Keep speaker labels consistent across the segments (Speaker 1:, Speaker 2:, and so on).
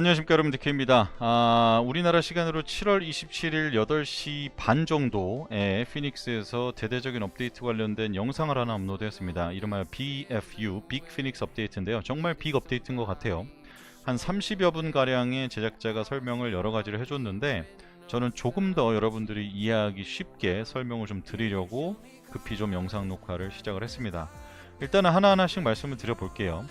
Speaker 1: 안녕하십니까 여러분. 데케입니다. 아, 우리나라 시간으로 7월 27일 8시 반 정도에 피닉스에서 대대적인 업데이트 관련된 영상을 하나 업로드했습니다. 이름하여 BFU 빅 피닉스 업데이트인데요. 정말 빅 업데이트인 것 같아요. 한 30여 분 가량의 제작자가 설명을 여러 가지를 해줬는데 저는 조금 더 여러분들이 이해하기 쉽게 설명을 좀 드리려고 급히 좀 영상 녹화를 시작을 했습니다. 일단은 하나하나씩 말씀을 드려볼게요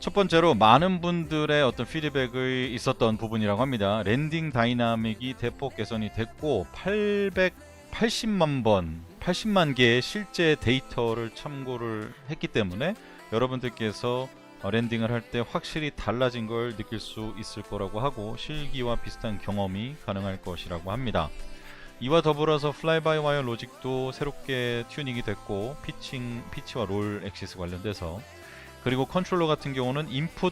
Speaker 1: 첫 번째로 많은 분들의 어떤 피드백이 있었던 부분이라고 합니다. 랜딩 다이나믹이 대폭 개선이 됐고 880만 번, 80만 개의 실제 데이터를 참고를 했기 때문에 여러분들께서 어, 랜딩을 할 때 확실히 달라진 걸 느낄 수 있을 거라고 하고 실기와 비슷한 경험이 가능할 것이라고 합니다. 이와 더불어서 플라이바이 와이어 로직도 새롭게 튜닝이 됐고 피칭, 피치와 롤 액시스 관련돼서 그리고 컨트롤러 같은 경우는 인풋에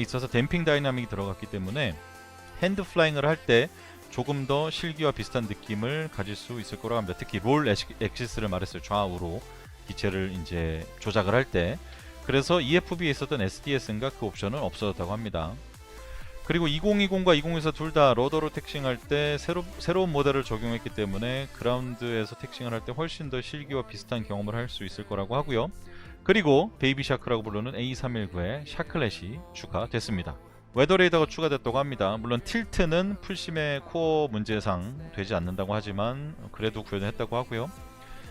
Speaker 1: 있어서 댐핑 다이나믹이 들어갔기 때문에 핸드 플라잉을 할 때 조금 더 실기와 비슷한 느낌을 가질 수 있을 거라고 합니다. 특히 롤 엑시스를 말했어요. 좌우로 기체를 이제 조작을 할 때. 그래서 EFB에 있었던 SDS인가 그 옵션은 없어졌다고 합니다. 그리고 2020과 2024둘다 러더로 택싱할 때 새로, 새로운 모델을 적용했기 때문에 그라운드에서 택싱을 할 때 훨씬 더 실기와 비슷한 경험을 할 수 있을 거라고 하고요. 그리고 베이비 샤크라고 부르는 A319의 샤클렛이 추가됐습니다. 웨더레이더가 추가됐다고 합니다. 물론 틸트는 풀심의 코어 문제상 되지 않는다고 하지만 그래도 구현을 했다고 하고요.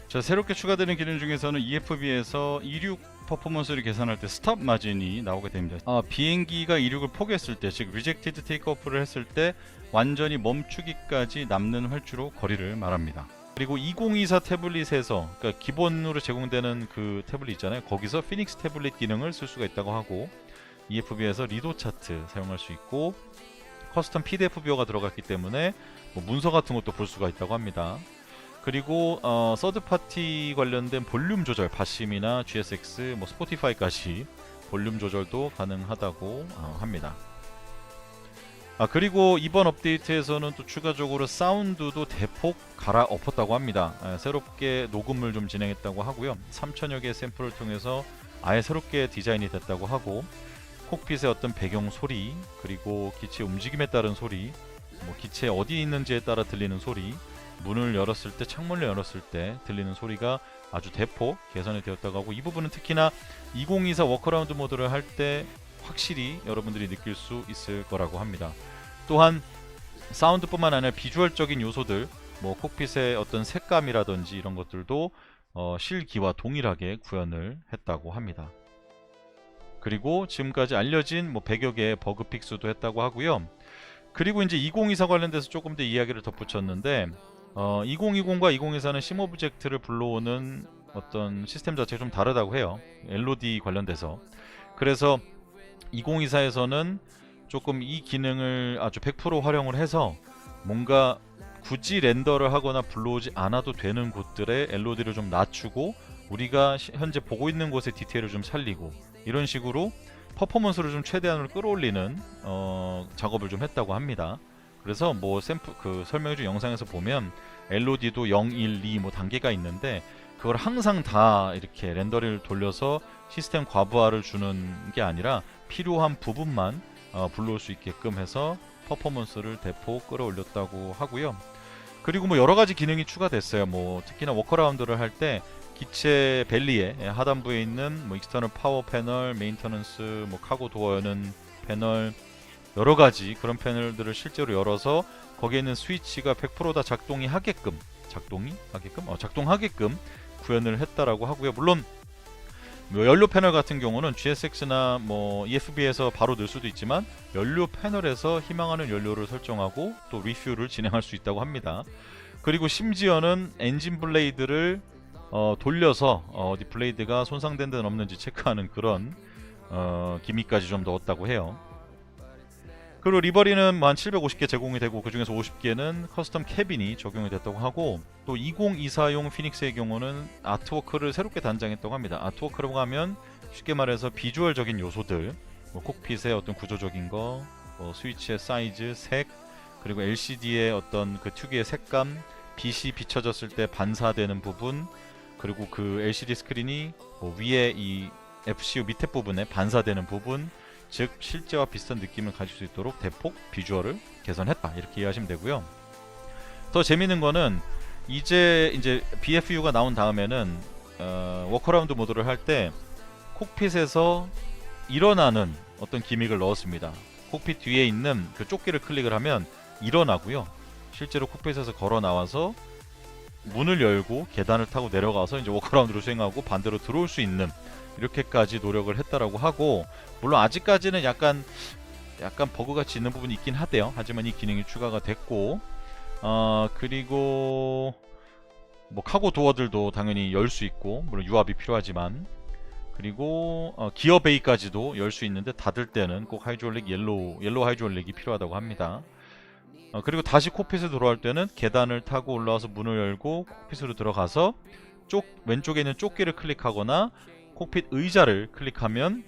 Speaker 1: 자, 새롭게 추가되는 기능 중에서는 EFB에서 26 퍼포먼스를 계산할 때 스탑 마진이 나오게 됩니다. 아, 비행기가 이륙을 포기했을 때, 즉 리젝티드 테이크오프를 했을 때 완전히 멈추기까지 남는 활주로 거리를 말합니다. 그리고 2024 태블릿에서 그러니까 기본으로 제공되는 그 태블릿 있잖아요. 거기서 피닉스 태블릿 기능을 쓸 수가 있다고 하고 EFB에서 리도 차트 사용할 수 있고 커스텀 PDF 뷰어가 들어갔기 때문에 뭐 문서 같은 것도 볼 수가 있다고 합니다. 그리고 어, 서드 파티 관련된 볼륨 조절, 바심이나 GSX, 뭐 스포티파이까지 볼륨 조절도 가능하다고 어, 합니다. 아 그리고 이번 업데이트에서는 또 추가적으로 사운드도 대폭 갈아엎었다고 합니다. 아, 새롭게 녹음을 좀 진행했다고 하고요. 3천여 개의 샘플을 통해서 아예 새롭게 디자인이 됐다고 하고 콕핏의 어떤 배경 소리 그리고 기체 움직임에 따른 소리 뭐 기체 어디 있는지에 따라 들리는 소리 문을 열었을 때 창문을 열었을 때 들리는 소리가 아주 대폭 개선이 되었다고 하고 이 부분은 특히나 2024 워커라운드 모드를 할때 확실히 여러분들이 느낄 수 있을 거라고 합니다. 또한 사운드뿐만 아니라 비주얼적인 요소들 뭐 콕핏의 어떤 색감이라든지 이런 것들도 어, 실기와 동일하게 구현을 했다고 합니다. 그리고 지금까지 알려진 뭐 100여 개의 버그 픽스도 했다고 하고요. 그리고 이제 2024 관련돼서 조금 더 이야기를 덧붙였는데 어, 2020과 2024는 심 오브젝트를 불러오는 어떤 시스템 자체가 좀 다르다고 해요. LOD 관련돼서. 그래서 2024에서는 조금 이 기능을 아주 100% 활용을 해서 뭔가 굳이 렌더를 하거나 불러오지 않아도 되는 곳들의 LOD를 좀 낮추고 우리가 시- 현재 보고 있는 곳의 디테일을 좀 살리고 이런 식으로 퍼포먼스를 좀 최대한으로 끌어올리는 어, 작업을 좀 했다고 합니다. 그래서 뭐 샘플 그 설명해준 영상에서 보면 LOD도 0, 1, 2 뭐 단계가 있는데 그걸 항상 다 이렇게 렌더를 돌려서 시스템 과부하를 주는 게 아니라 필요한 부분만 어, 불러올 수 있게끔 해서 퍼포먼스를 대폭 끌어올렸다고 하고요. 그리고 뭐 여러 가지 기능이 추가됐어요. 뭐 특히나 워커라운드를 할 때 기체 벨리에 예, 하단부에 있는 뭐 익스터널 파워 패널, 메인터넌스, 뭐 카고 도어 여는 패널 여러 가지 그런 패널들을 실제로 열어서 거기에 있는 스위치가 100%다 작동이 하게끔 작동이 하게끔 어, 작동하게끔 구현을 했다라고 하고요. 물론 뭐 연료 패널 같은 경우는 GSX나 뭐 EFB에서 바로 넣을 수도 있지만 연료 패널에서 희망하는 연료를 설정하고 또 리퓨를 진행할 수 있다고 합니다. 그리고 심지어는 엔진 블레이드를 어, 돌려서 어, 디 블레이드가 손상된 데는 없는지 체크하는 그런 어, 기믹까지 좀 넣었다고 해요. 그리고 리버리는 뭐한 750개 제공이 되고 그 중에서 50개는 커스텀 캐빈이 적용이 됐다고 하고 또 2024용 피닉스의 경우는 아트워크를 새롭게 단장했다고 합니다. 아트워크라고 하면 쉽게 말해서 비주얼적인 요소들, 뭐 콕핏의 어떤 구조적인 거, 뭐 스위치의 사이즈, 색, 그리고 LCD의 어떤 그 특유의 색감, 빛이 비춰졌을 때 반사되는 부분, 그리고 그 LCD 스크린이 뭐 위에 이 FCU 밑에 부분에 반사되는 부분, 즉 실제와 비슷한 느낌을 가질 수 있도록 대폭 비주얼을 개선했다 이렇게 이해하시면 되고요. 더 재밌는 거는 이제 이제 BFU가 나온 다음에는 어, 워커라운드 모드를 할 때 콕핏에서 일어나는 어떤 기믹을 넣었습니다. 콕핏 뒤에 있는 그 조끼를 클릭을 하면 일어나고요. 실제로 콕핏에서 걸어 나와서 문을 열고 계단을 타고 내려가서 이제 워커라운드를 수행하고 반대로 들어올 수 있는 이렇게까지 노력을 했다라고 하고 물론 아직까지는 약간 약간 버그같이 있는 부분이 있긴 하대요. 하지만 이 기능이 추가가 됐고 어 그리고 뭐 카고 도어들도 당연히 열 수 있고 물론 유압이 필요하지만 그리고 어, 기어 베이까지도 열 수 있는데 닫을 때는 꼭 하이드롤릭 옐로우 옐로우 하이드롤릭이 필요하다고 합니다. 어, 그리고 다시 콕핏에 돌아올 때는 계단을 타고 올라와서 문을 열고 콕핏으로 들어가서 쪽 왼쪽에 있는 조끼를 클릭하거나 콕핏 의자를 클릭하면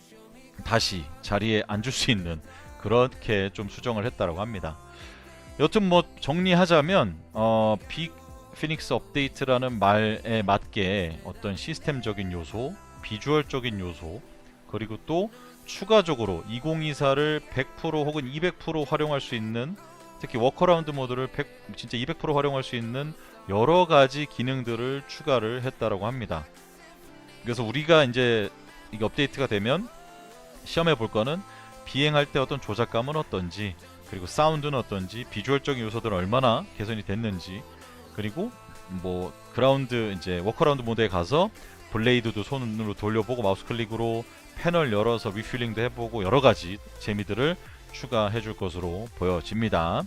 Speaker 1: 다시 자리에 앉을 수 있는 그렇게 좀 수정을 했다라고 합니다. 여튼 뭐 정리하자면 어, 빅 피닉스 업데이트라는 말에 맞게 어떤 시스템적인 요소, 비주얼적인 요소, 그리고 또 추가적으로 2024를 100% 혹은 200% 활용할 수 있는 특히 워커라운드 모드를 100, 진짜 200% 활용할 수 있는 여러 가지 기능들을 추가를 했다라고 합니다. 그래서 우리가 이제 이게 업데이트가 되면 시험해 볼 거는 비행할 때 어떤 조작감은 어떤지 그리고 사운드는 어떤지 비주얼적인 요소들은 얼마나 개선이 됐는지 그리고 뭐 그라운드 이제 워커라운드 모드에 가서 블레이드도 손으로 돌려보고 마우스 클릭으로 패널 열어서 리필링도 해보고 여러 가지 재미들을 추가해 줄 것으로 보여집니다.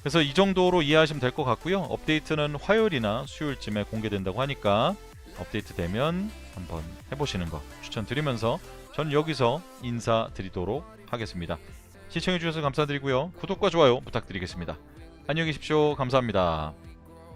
Speaker 1: 그래서 이 정도로 이해하시면 될 것 같고요. 업데이트는 화요일이나 수요일쯤에 공개된다고 하니까 업데이트 되면 한번 해보시는 거 추천드리면서 전 여기서 인사드리도록 하겠습니다. 시청해주셔서 감사드리고요. 구독과 좋아요 부탁드리겠습니다. 안녕히 계십시오. 감사합니다.